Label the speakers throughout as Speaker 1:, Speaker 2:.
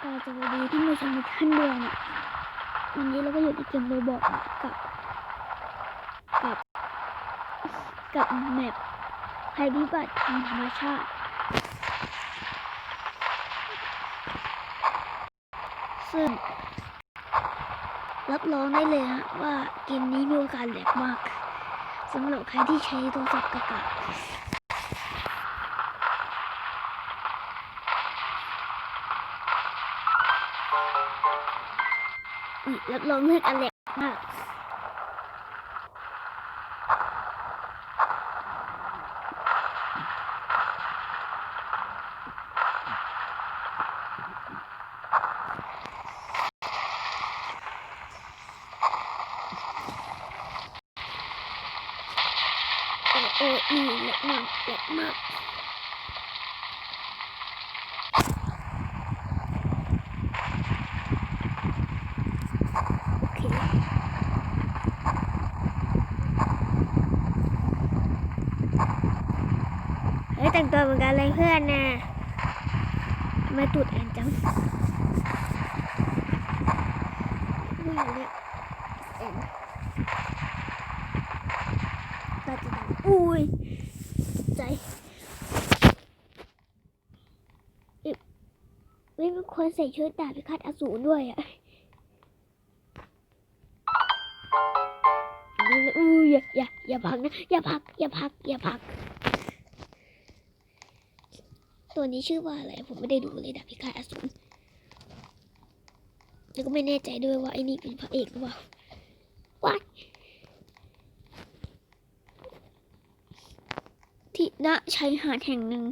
Speaker 1: กราบสวัสดีท่านผู้ชมท่านเด้วยนะวันนี้เราก็อยู่ในเกมโรบอกกับกับกับแมปภัยพิบัติทางธรรมชาติ ซึ่ง รับรองได้เลยฮะว่าเกมนี้มีโอกาสแหลกมากสำหรับใครที่ใช้โทรศัพท์กากา รับรองเรื่องการแหลกมากโอ้โอ้นี่แหลกมากแหลกมากโอเคเฮ้ย แต่งตัวเหมือนกันเลยเพื่อนนะทำไมตูดแอนจังนี่เนี่ยแอนเราจะดังอุ้ยใจอ๊ะไม่เป็นคนใส่ชุดดาบพิฆาตอสูรด้วยอะอู้ยอย่าอย่าอย่าพักนะอย่าพักอย่าพักอย่าพัก ตัวนี้ชื่อว่าอะไร ผมไม่ได้ดูเลยดาบพิฆาตอสูรแล้วก็ไม่แน่ใจด้วยว่าไอ้นี่เป็นพระเอกหรือเปล่าว้ายที่ณชายหาดแห่งหนึ่ง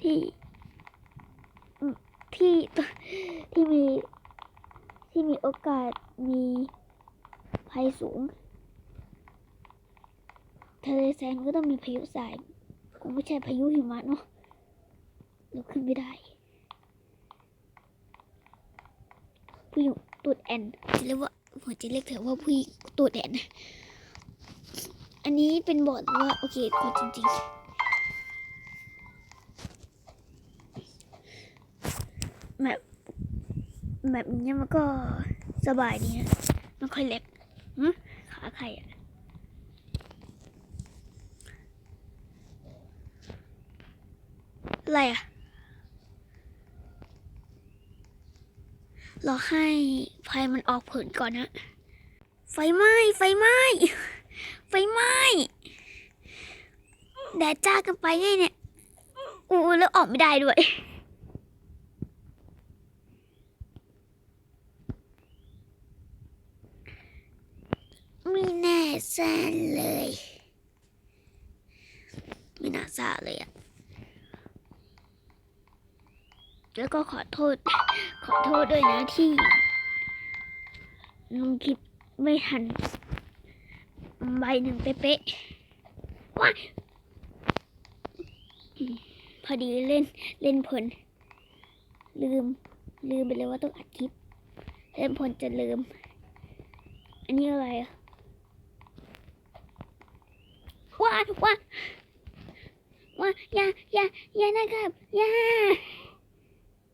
Speaker 1: ที่ที่ที่มีที่มีโอกาสมีภัยสูงทะเลแซนก็ต้องมีพายุทรายคงไม่ใช่พายุหิมะเนาะ เราขึ้นไม่ได้ผู้หญิงตูดแอนจะเรียกว่าหัวจะเรียกเธอว่าผู้หญิงตูดแอนอันนี้เป็นบอร์ดว่าโอเคกดจริงๆแบบแบบนี้มันก็สบายดีนะไม่ค่อยเล็กหึขาใครอะอะไรอะ รอให้ไฟมันออกผลก่อนนะไฟไหม้ไฟไหม้ไฟไหม้แดดจ้ากันไปไงเนี่ยอู้แล้วออกไม่ได้ด้วยไม่แน่แซนเลย ไม่น่าซาเลยอะ แล้วก็ขอโทษ ขอโทษด้วยนะที่ลงคิดไม่ทันใบหนึ่งเป๊ะๆว้าพอดีเล่นเล่นผล ลืม ลืมไปเลยว่าต้องอัดคลิป เล่นผลจะลืม อันนี้อะไรอะว้าว้าว้าอย่าอย่าอย่านะครับอย่า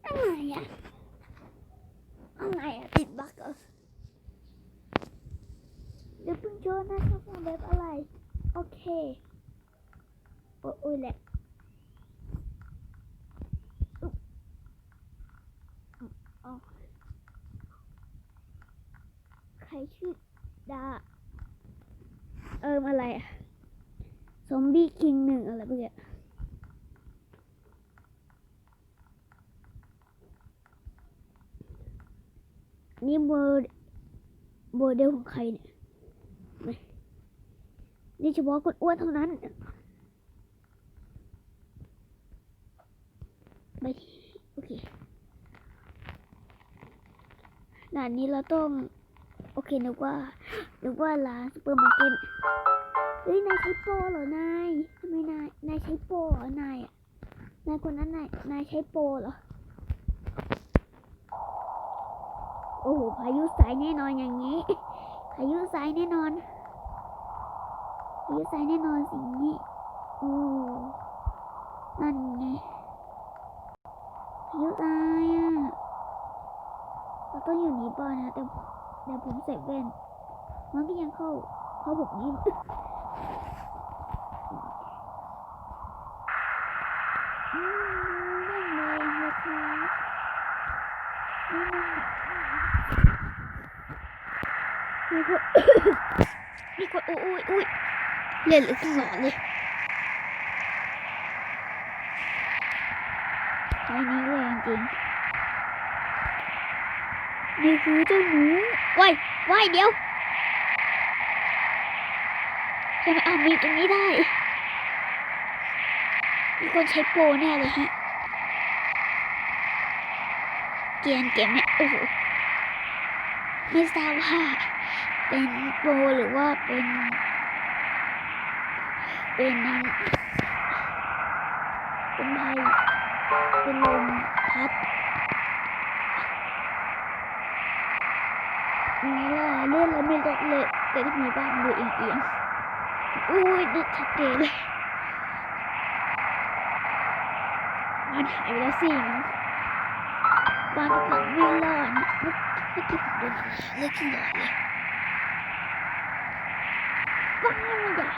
Speaker 1: อะไรอะอะไรอะติดบั๊กเหรอเดี๋ยวเพิ่งโชว์นะครับว่าแบบอะไร โอเค โอ้โอ้ยแหละโอุ๊บเอาใครชื่อดา เอิมอะไรอะซอมบี้คิงหนึ่งอะไรเมื่อกี้นี่ นี่โมโมเดลของใครเนี่ยนี่เฉพาะคนอ้วนเท่านั้นไม่โอเคด่านนี้เราต้อง โอเคนึกว่านึกว่าร้านซูเปอร์มาร์เก็ตเฮ้ยนายใช้โปรเหรอนายทำไมนายนายใช้โปรเหรอนายอะนายคนนั้นนายนายใช้โปรเหรอ โอ้โหพายุสายแน่นอนอย่างนี้ พายุสายแน่นอน พายุสายแน่นอนสิ่งนี้โอ้นั่นไงพายุสายอะเราต้องอยู่นบ้านนะแต่แต่ผมใส่แว่นมันก็ยังเข้าเพราผมยิ้อืมเล่นเลยนะครับอืม มีคนมีคนอุ้ยอุ้ยอุ้ยเล่นหรือหลอนเลยไอ้นี้แรงจริงนี่คือเจ้าหนูว้ายว้ายเดี๋ยวใช่ไหมเอามีตรงนี้ได้ มีคนใช้โปรแน่เลยฮะ เกียนเกมเนี่ยโอ้โหไม่ทราบว่า เป็นโปรหรือว่าเป็น เป็นนั้นเป็นภัยเป็นลมพัดนี่ล่ะเลื่อนแล้วไม่ลดเลยแต่ที่มีบ้านดูเอียงๆอุ้ยดูชัดเจนเลยบ้านหายไปแล้วสิมั้งบ้านกำลังไม่รอดเมื่อเมื่อกี้ผมโดนอะไรเลือดขึ้นเลยบ้านมันใหญ่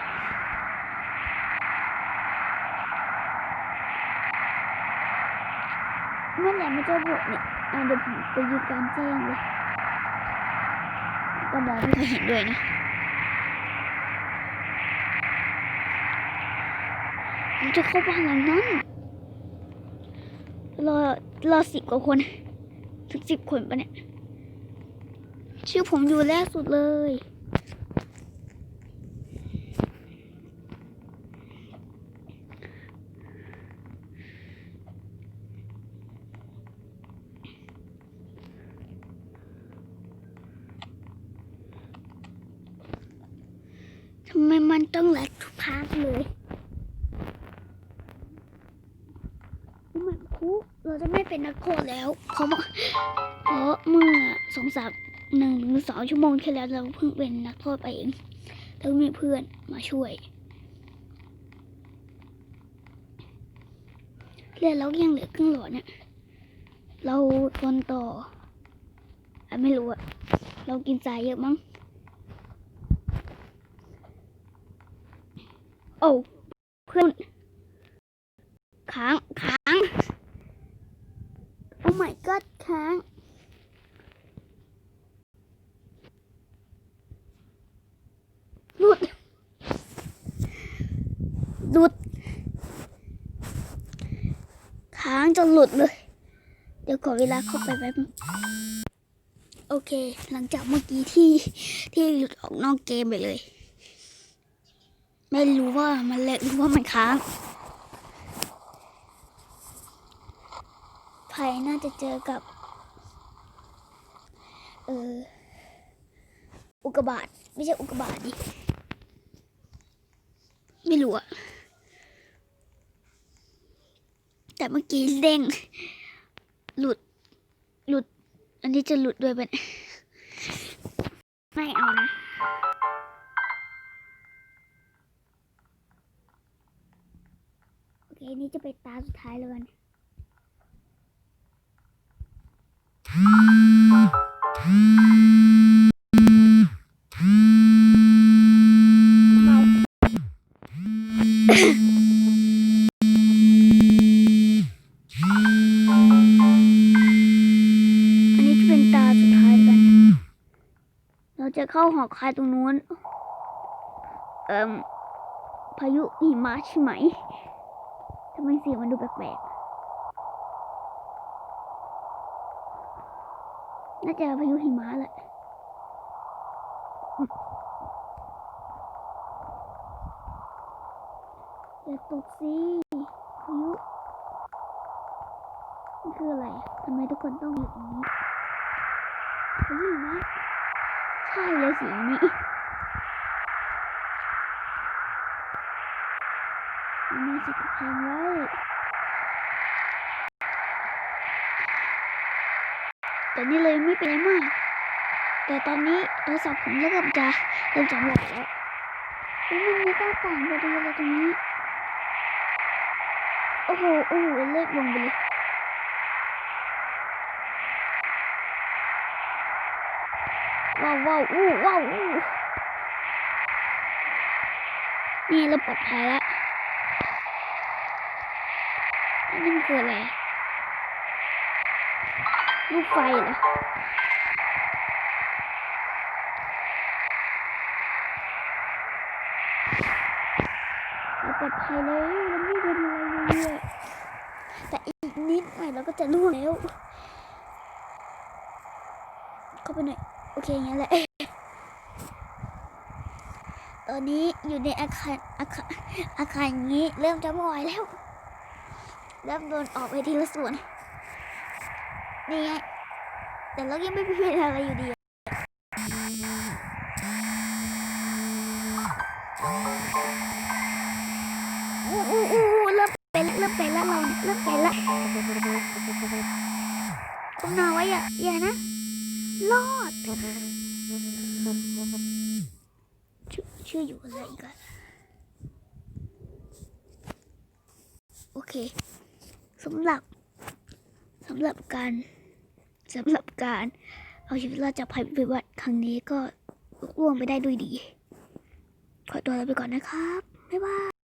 Speaker 1: เมื่อไหร่มันจะหมดเนี่ยเดี๋ยวผมไปยืนกลารแจ้งเลยก็มองไม่ค่อยเห็นด้วยนะผมจะเข้าบ้านหลังนั้นรอรอสิบกว่าคนถึงสิบคนปะเนี่ย ชื่อผมอยู่แรกสุดเลย ทำไมมัน ต้องแหลกทุกพาร์ทเลยเหมือนคุกเราจะไม่เป็นนักโทษแล้วเพราะเพราะเมื่อสองสามหนึ่งหรือสองชั่วโมงที่แล้วเราเพิ่งเป็นนักโทษไปเองแล้วมีเพื่อนมาช่วยเลือดเรายังเหลือครึ่งหลอดเนี่ยเราทนต่ออะไม่รู้อะเรากินสายเยอะมั้ง อ้เพื่อนค้างค้างโอ้ my god ค้างหลุดหลุดค้างจนหลุดเลย เดี๋ยวขอเวลาเข้าไปแป๊บนึงโอเค หลังจากเมื่อกี้ที่ที่หลุดออกนอกเกมไปเลย ไม่รู้ว่ามันเละหรือว่ามันค้างภัยน่าจะเจอกับ เอออุกบาตไม่ใช่อุกบาตดิไม่รู้อะแต่เมื่อกี้เด้ง หลุด หลุด อันนี้จะหลุดด้วยเป็นไม่เอานะ นี่จะเป็นตาสุดท้ายแล้วกันอันนี้จะเป็นตาสุดท้ายวกันเราจะเข้าหอคายตรงนู้น เอ่มพายุหิมะใช่ไหม ไมเสียงมันดูแปลกๆ น่าจะพายุหิมะแหละอย่าตกสิพายุนี่คืออะไรอะทำไมทุกคนต้องอยู่ตรงนี้พายุหิมะใช่เลยสีนี้ อันนี้สิกำแพงไว้แตอนนี้เลยไม่เป็นไรมาก แต่ตอนนี้โทรศัพท์ผมเริ่มจะเริ่มจะหมดแล้วแล้วมันมีหน้าต่างพอดีเลยตรงนี้ โอ้โห โอ้โหเล็กลงไปเลยว้าวว้าวอู้ว้าวอู้นี่เราปลอดภัยแล้วอั นี่มันคืออะไรลูกไฟเหรอเราปลอดภัยแล้วเราไม่โดนอะไรเลยแต่อีกนิดหน่อยเราก็จะล่วงแล้ว เข้าไปหน่อย โอเคอย่างนั้นแหละตอนนี้อยู่ในอาคารอาคารอาคารอย่างนี้เริ่มจะบ่อยแล้ว เริ่มโดนออกไปทีละส่วนนี่ไงแต่เรายังไม่เป็นอะไรอยู่ดีอู้อู้อู้เริ่มเป็นเริ่มเป็นแล้วเราเริ่มเป็นแล้วคุณนาไว้อย่าอย่านะรอดชื่อชื่ออยู่อะไรอีกอะโอเค สำหรับสำหรับการสำหรับการเอาชีวิตรอดจากภัยพิบัติครั้งนี้ก็ล่วงไปได้ด้วยดี ขอตัวลาไปก่อนนะครับ บ๊ายบาย